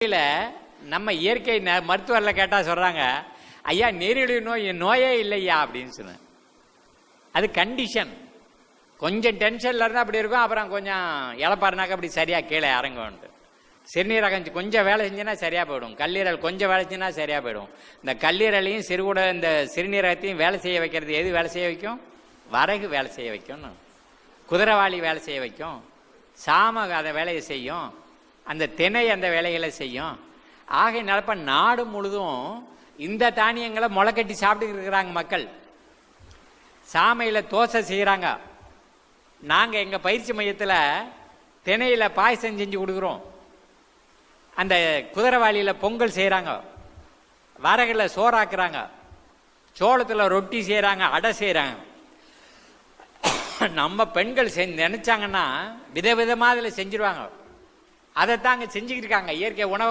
இல்ல நம்ம இயற்கை ந- கேட்டால் சொல்கிறாங்க ஐயா நீரிழிவு நோய் நோயே இல்லையா? அப்படின்னு சொன்னேன் அது கண்டிஷன் கொஞ்சம் டென்ஷன்ல இருந்தால் அப்படி இருக்கும் அப்புறம் கொஞ்சம் இழப்பாருனாக்க அப்படி சரியாக கீழே இறங்கும்ட்டு சிறுநீரகம் கொஞ்சம் வேலை செஞ்சுன்னா சரியாக போயிடும். கல்லீரல் கொஞ்சம் வேலை செஞ்சுன்னா சரியாக போயிடும். இந்த கல்லீரலையும் சிறுகுட இந்த சிறுநீரகத்தையும் வேலை செய்ய வைக்கிறது எது வேலை செய்ய வைக்கும்? வரகு வேலை செய்ய வைக்கும் குதிரைவாளி வேலை செய்ய வைக்கும். சாம அதை வேலையை செய்யும். அந்த திணை அந்த வேலைகளை செய்யும். ஆகையினால இப்போ நாடு முழுதும் இந்த தானியங்களை முளைக்கட்டி சாப்பிட்டு இருக்கிறாங்க மக்கள். சாமையில் தோசை செய்கிறாங்க நாங்கள் எங்கள் பயிற்சி மையத்தில் தினையில் பாயசம் செஞ்சு கொடுக்குறோம். அந்த குதிரைவாளியில் பொங்கல் செய்கிறாங்க வரகில் சோறாக்குறாங்க. சோளத்தில் ரொட்டி செய்கிறாங்க அடை செய்கிறாங்க நம்ம பெண்கள் செஞ்சு நினச்சாங்கன்னா விதவிதமாக அதில் செஞ்சிருவாங்க. அதை தாங்க செஞ்சுக்கிட்டு இருக்காங்க. இயற்கை உணவு